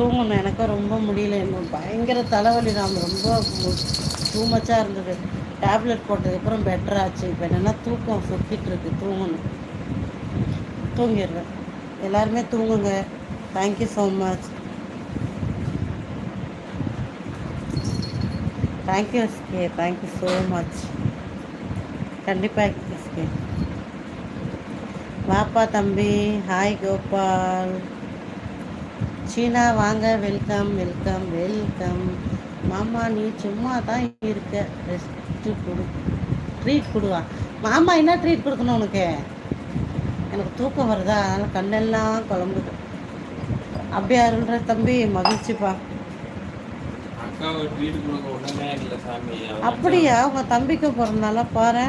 தூங்கணும் எனக்கும் ரொம்ப முடியல. இன்னும் பயங்கர தலைவலி தான். ரொம்ப டூ மச்சாக இருந்தது. டேப்லெட் போட்டதுக்கப்புறம் பெட்டர் ஆச்சு. இப்போ என்னென்னா தூக்கம் சுற்றிட்டு இருக்கு. தூங்கணும். தூங்கிடுறேன். எல்லாருமே தூங்குங்க. Thank you so much thank you SK thank you so much கண்டிப்பாக எஸ்கே வாப்பா தம்பி. ஹாய் கோபால். சீனா வாங்க வெல்கம் வெல்கம் வெல்கம். மாமா நீ சும்மா தான் இருக்க. ரெஸ்ட்டு கொடு. ட்ரீட் கொடுவா. மாமா என்ன ட்ரீட் கொடுக்கணும் உனக்கு? எனக்கு தூக்கம் வருதா? அதனால் கண்ணெல்லாம் குழம்புது. அப்படியே அருள்ற தம்பி மகிழ்ச்சிப்பா. அப்படியா? உங்க தம்பிக்கு பிறந்தால பாரு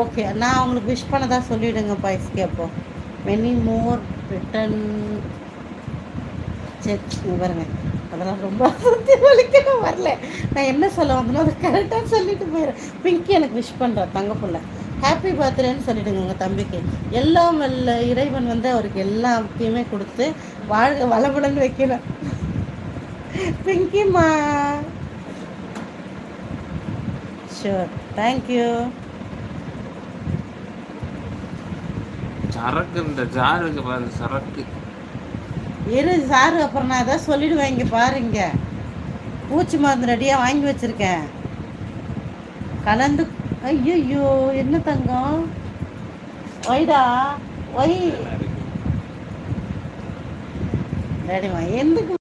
ஓகே நான் அவங்களுக்கு விஷ் பண்ணதாக சொல்லிவிடுங்க பாய்ஸ்க்கு அப்போ மெனி மோர் ரிட்டன் சரி பாருங்க அதெல்லாம் ரொம்ப வலிக்கணும் வரல. நான் என்ன சொல்ல வந்தனோ அதை கரெக்டாக சொல்லிட்டு போயிடுறேன் பிங்கி எனக்கு விஷ் பண்ணுறேன் தங்கப்புள்ள ஹாப்பி பர்த்டேன்னு சொல்லிடுங்க உங்கள் தம்பிக்கு. எல்லாம் வல்ல இறைவன் வந்து அவருக்கு எல்லாத்தையுமே கொடுத்து வாழ்க வளமுடன் வைக்கணும். பிங்கிம்மா ஷூர் தேங்க்யூ சரக்கு இந்த ஜாருக்கு பாரு சரக்கு. இரு சாரு அப்புறம் நான் ஏதாவது சொல்லிடுவேன் இங்கே பாருங்க. பூச்சி மருந்து ரெடியாக வாங்கி வச்சுருக்கேன். கலந்து ஐயோ என்ன தங்கம்? ஒய்டா ஒய். ரெடிமா எந்துக்கு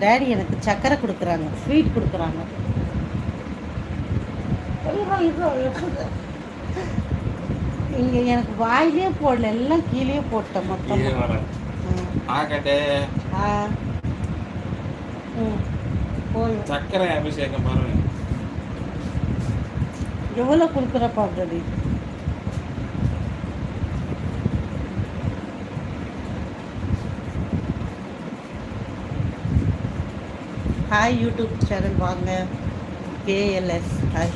டேடி எனக்கு சக்கரை கொடுக்குறாங்க ஸ்வீட் கொடுக்குறாங்க. இங்கே எனக்கு வாயிலே போடல எல்லாம் கீழே போட்டேன் மொத்தம். சக்கரை அபிஷேகம் பாருங்க. எவ்வளோ கொடுக்குறப்பா டேடி ஹாய் யூடியூப் சேனல் வாங்க. கேஎல்எஸ் ஹாய்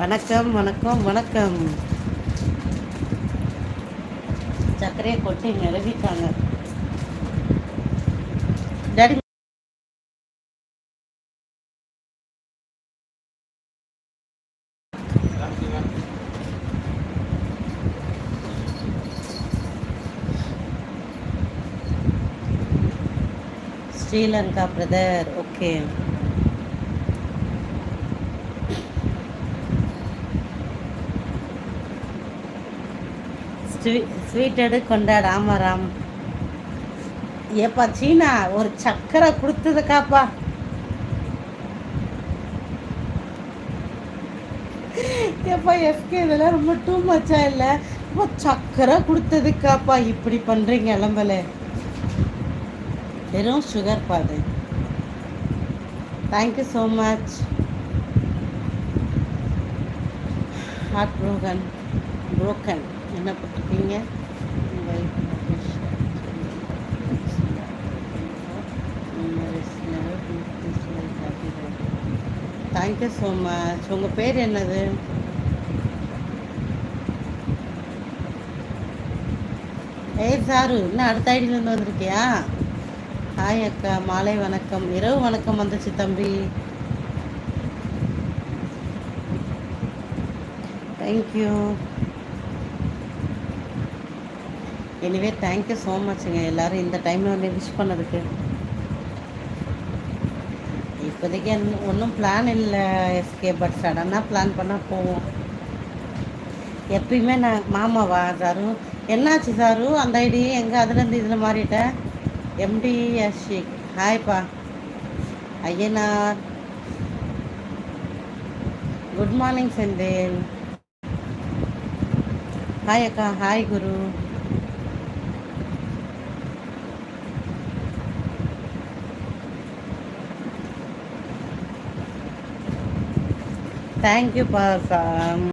வணக்கம் வணக்கம் வணக்கம். சர்க்கரையை கொட்டி நிரவிட்டாங்க டாடி ஸ்ரீலங்கா பிரதர். ஓகே. ஸ்வீட்டடு கொண்டாடு ஆமா ராம் ஏப்பா சீனா ஒரு சக்கரை கொடுத்ததுக்காப்பா ஏப்பா எஸ்கே இதெல்லாம் ரொம்ப டூ மச்சா இல்லை? ரொம்ப சக்கரை கொடுத்ததுக்காப்பா இப்படி பண்ணுறீங்க இளம்பலை வெறும் சுகர் பாதை thank you so much heart broken broken என்ன போட்டிருக்கீங்க? தேங்க்யூ ஸோ மச் உங்கள் பேர் என்னது? ஏ சாரு இன்னும் அடுத்த ஐடியிலேருந்து வந்திருக்கியா? ஹாய் அக்கா. மாலை வணக்கம். இரவு வணக்கம் வந்துச்சு தம்பி. Thank you anyway thank you so மச்ங்க எல்லோரும் இந்த டைமில் வந்து விஷ் பண்ணதுக்கு. இப்போதைக்கு ஒன்றும் பிளான் இல்லை எஸ்கே பட் சடனாக பிளான் பண்ணால் போவோம். எப்பயுமே நான் மாமாவா சாரு? என்னாச்சு சாரு? அந்த ஐடி எங்கே? அதுலேருந்து இதில் மாறிட்டேன் MD Sheikh ஹாய்ப்பா Ayyanar good morning Senthil hi அக்கா ஹாய் குரு தேங்க்யூப்பா